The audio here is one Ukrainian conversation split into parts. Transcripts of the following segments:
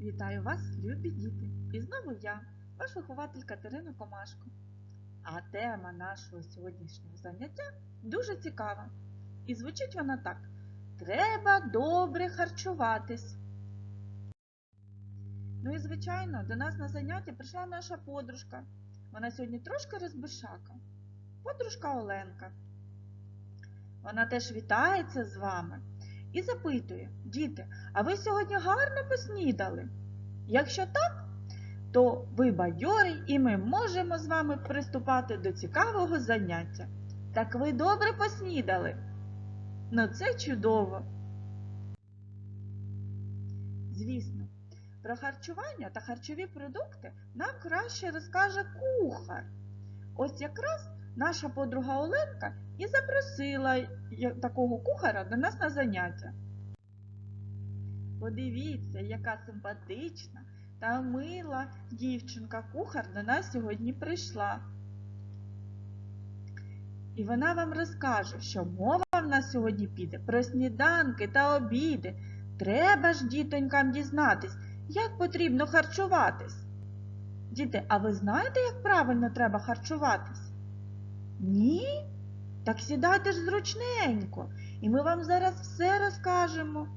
Вітаю вас, любі діти! І знову я, ваш вихователь Катерина Комашко. А тема нашого сьогоднішнього заняття дуже цікава. І звучить вона так: Треба добре харчуватись. Ну і звичайно, до нас на заняття прийшла наша подружка. Вона сьогодні трошки розбишака. Подружка Оленка. Вона теж вітається з вами і запитує, діти, а ви сьогодні гарно поснідали? Якщо так, то ви бадьорі і ми можемо з вами приступати до цікавого заняття. Так ви добре поснідали? Ну це чудово. Звісно, про харчування та харчові продукти нам краще розкаже кухар. Ось якраз наша подруга Оленка і запросила такого кухара до нас на заняття. Подивіться, яка симпатична та мила дівчинка-кухар до нас сьогодні прийшла. І вона вам розкаже, що мова в нас сьогодні піде про сніданки та обіди. Треба ж дітонькам дізнатись, як потрібно харчуватись. Діти, а ви знаєте, як правильно треба харчуватись? Ні? Так сідайте ж зручненько, і ми вам зараз все розкажемо.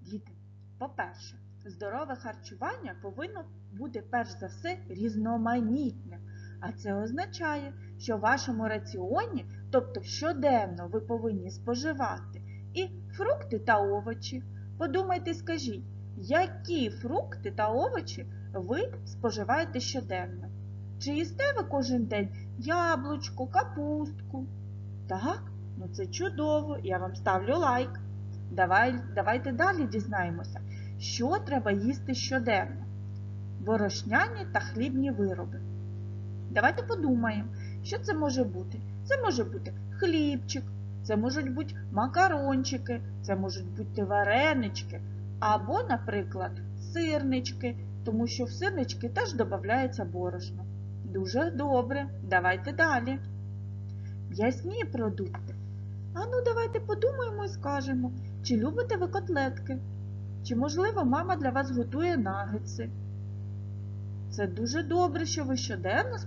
Діти, по-перше, здорове харчування повинно бути перш за все різноманітним. А це означає, що в вашому раціоні, тобто щоденно ви повинні споживати і фрукти та овочі. Подумайте, скажіть, які фрукти та овочі ви споживаєте щоденно? Чи їсте ви кожен день яблучко, капустку? Так, ну це чудово, я вам ставлю лайк. Давай, давайте далі дізнаємося, що треба їсти щоденно. Борошняні та хлібні вироби. Давайте подумаємо, що це може бути. Це може бути хлібчик, це можуть бути макарончики, це можуть бути варенички, або, наприклад, сирнички, тому що в сирнички теж додається борошно. Дуже добре, давайте далі. М'ясні продукти. А ну давайте подумаємо і скажемо, чи любите ви котлетки? Чи, можливо, мама для вас готує нагетси? Це дуже добре, що ви щоденно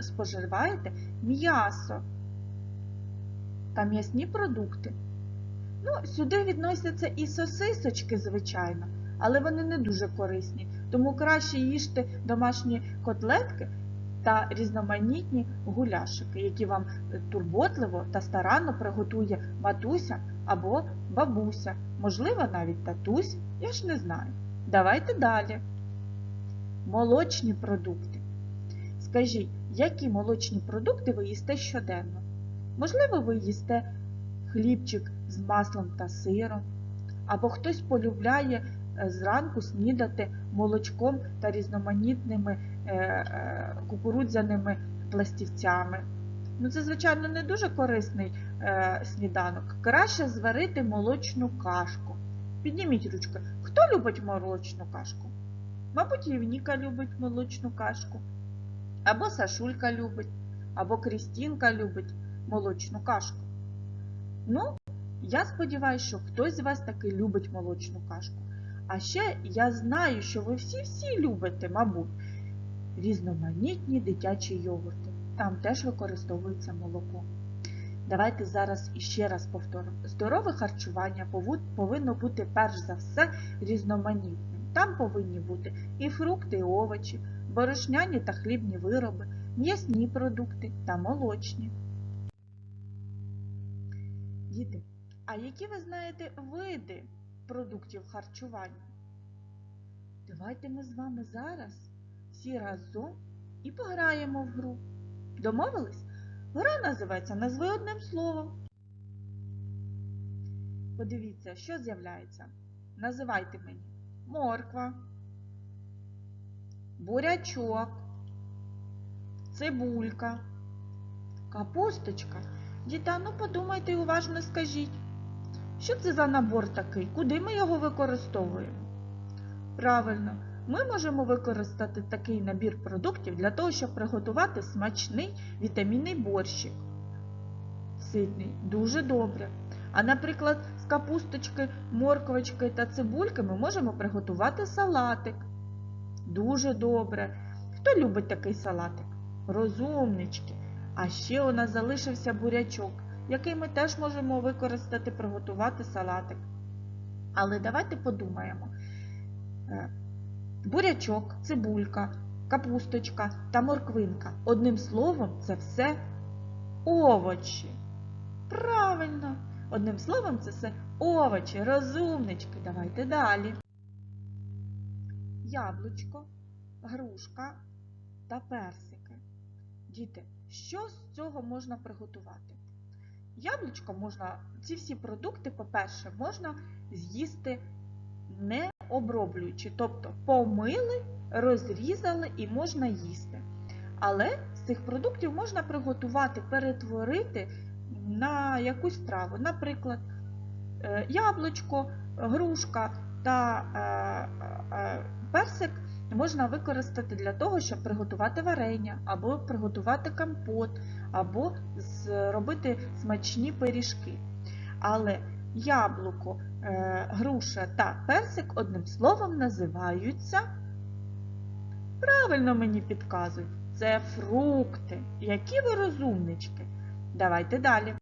споживаєте м'ясо та м'ясні продукти. Ну, сюди відносяться і сосисочки, звичайно, але вони не дуже корисні, тому краще їжте домашні котлетки та різноманітні гуляшики, які вам турботливо та старанно приготує матуся або бабуся, можливо, навіть татусь, я ж не знаю. Давайте далі. Молочні продукти. Скажіть, які молочні продукти ви їсте щоденно? Можливо, ви їсте хлібчик з маслом та сиром, або хтось полюбляє е, зранку снідати молочком та різноманітними е, е, кукурудзяними пластівцями. Ну, це, звичайно, не дуже корисний е, сніданок. Краще зварити молочну кашку. Підніміть ручки. Хто любить молочну кашку? Мабуть, Євніка любить молочну кашку. Або Сашулька любить, або Крістінка любить молочну кашку. Ну, я сподіваюся, що хтось з вас таки любить молочну кашку. А ще я знаю, що ви всі-всі любите, мабуть, різноманітні дитячі йогурти. Там теж використовується молоко. Давайте зараз іще раз повторимо. Здорове харчування повинно бути перш за все різноманітним. Там повинні бути і фрукти, і овочі, борошняні та хлібні вироби, м'ясні продукти та молочні. Діти, а які ви знаєте види продуктів харчування? Давайте ми з вами зараз всі разом і пограємо в гру. Домовились? Гра називається Назви одним словом. Подивіться, що з'являється. Називайте мені морква, бурячок, цибулька, капусточка. Діта, ну подумайте і уважно скажіть, що це за набор такий? Куди ми його використовуємо? Правильно, ми можемо використати такий набір продуктів для того, щоб приготувати смачний вітамінний борщик. Ситний, дуже добре. А наприклад, з капусточки, морквочки та цибульки ми можемо приготувати салатик. Дуже добре. Хто любить такий салатик? Розумнички. А ще у нас залишився бурячок, який ми теж можемо використати, приготувати салатик. Але давайте подумаємо. Бурячок, цибулька, капусточка та морквинка. Одним словом, це все овочі. Правильно. Одним словом, це все овочі, розумнички. Давайте далі. Яблучко, грушка та персики. Діти, що з цього можна приготувати? Яблучко можна, ці всі продукти, по-перше, можна з'їсти не оброблюючи, тобто помили, розрізали і можна їсти. Але з цих продуктів можна приготувати, перетворити на якусь страву. Наприклад, е, яблучко, грушка та е, е, персик можна використати для того, щоб приготувати варення, або приготувати компот, або зробити смачні пиріжки. Але яблуко, е, груша та персик одним словом називаються. Правильно мені підказують, це фрукти. Які ви розумнички. Давайте далі.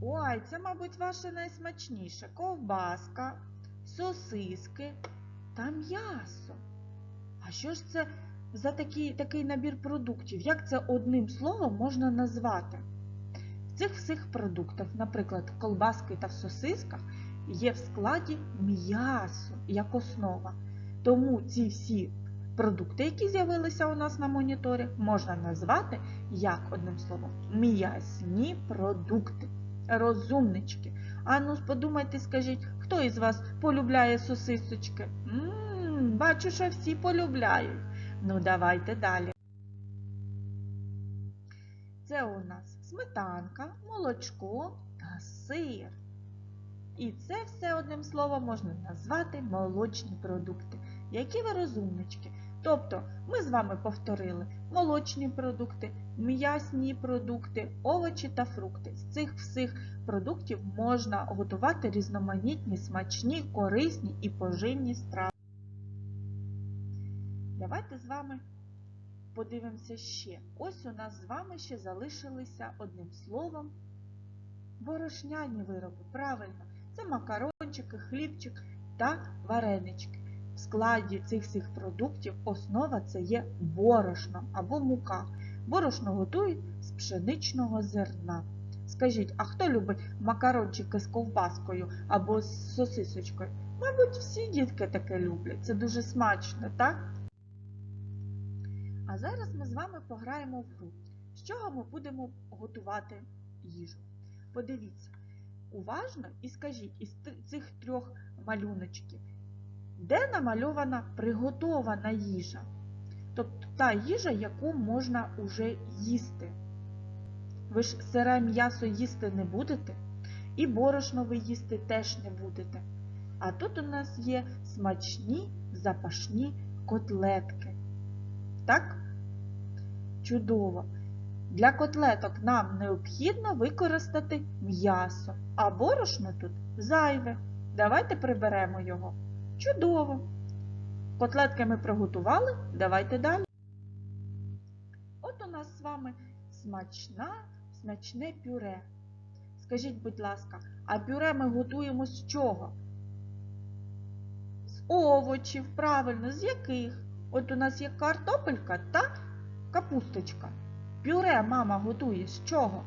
Ой, це, мабуть, ваше найсмачніше. Ковбаска, сосиски та м'ясо. А що ж це за такий, такий набір продуктів? Як це одним словом можна назвати? Цих всіх продуктах, наприклад, колбаски та в сосисках, є в складі м'ясо як основа. Тому ці всі продукти, які з'явилися у нас на моніторі, можна назвати як одним словом м'ясні продукти. Розумнички. А ну подумайте, скажіть, хто із вас полюбляє сосисочки? Ммм, бачу, що всі полюбляють. Ну, давайте далі. Це у нас сметанка, молочко та сир. І це все одним словом можна назвати молочні продукти. Які ви розумнички. Тобто ми з вами повторили молочні продукти, м'ясні продукти, овочі та фрукти. З цих всіх продуктів можна готувати різноманітні, смачні, корисні і поживні страви. Давайте з вами подивимося ще. Ось у нас з вами ще залишилися одним словом борошняні вироби. Правильно, це макарончики, хлібчик та варенички. В складі цих всіх продуктів основа це є борошно або мука. Борошно готують з пшеничного зерна. Скажіть, а хто любить макарончики з ковбаскою або з сосисочкою? Мабуть, всі дітки таке люблять. Це дуже смачно, так? Зараз ми з вами пограємо в гру. З чого ми будемо готувати їжу? Подивіться, уважно і скажіть із цих трьох малюночків, де намальована приготована їжа? Тобто та їжа, яку можна уже їсти. Ви ж сире м'ясо їсти не будете, і борошно ви їсти теж не будете. А тут у нас є смачні запашні котлетки. Так? Чудово! Для котлеток нам необхідно використати м'ясо, а борошно тут зайве. Давайте приберемо його. Чудово! Котлетки ми приготували, давайте далі. От у нас з вами смачна, смачне пюре. Скажіть, будь ласка, а пюре ми готуємо з чого? З овочів, правильно, з яких? От у нас є картопелька та капусточка. Пюре мама готує з чого?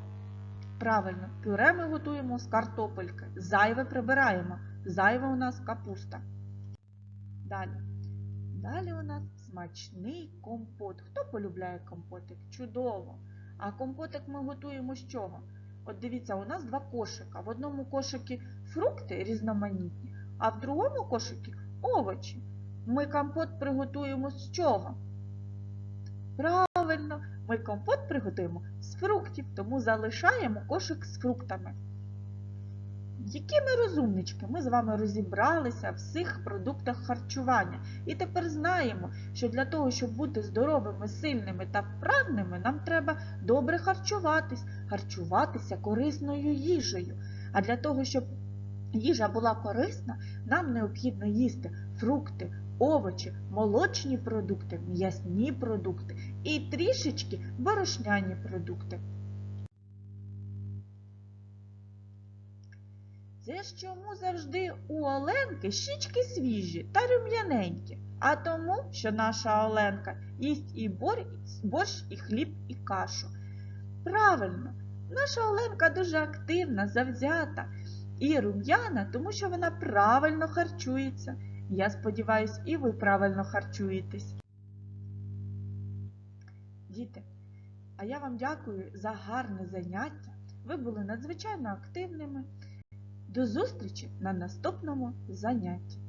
Правильно, пюре ми готуємо з картопельки. Зайве прибираємо. Зайве у нас капуста. Далі. Далі у нас смачний компот. Хто полюбляє компотик? Чудово! А компотик ми готуємо з чого? От дивіться, у нас два кошика. В одному кошикі фрукти різноманітні, а в другому кошикі овочі. Ми компот приготуємо з чого? Правильно, ми компот приготуємо з фруктів, тому залишаємо кошик з фруктами. Які ми розумнички, ми з вами розібралися в всіх продуктах харчування. І тепер знаємо, що для того, щоб бути здоровими, сильними та вправними, нам треба добре харчуватись, харчуватися корисною їжею. А для того, щоб їжа була корисна, нам необхідно їсти фрукти, овочі, молочні продукти, м'ясні продукти і трішечки борошняні продукти. Це ж чому завжди у Оленки щічки свіжі та рум'яненькі, а тому, що наша Оленка їсть і борщ, і хліб, і кашу. Правильно, наша Оленка дуже активна, завзята і рум'яна, тому що вона правильно харчується. Я сподіваюся, і ви правильно харчуєтесь. Діти, а я вам дякую за гарне заняття. Ви були надзвичайно активними. До зустрічі на наступному занятті.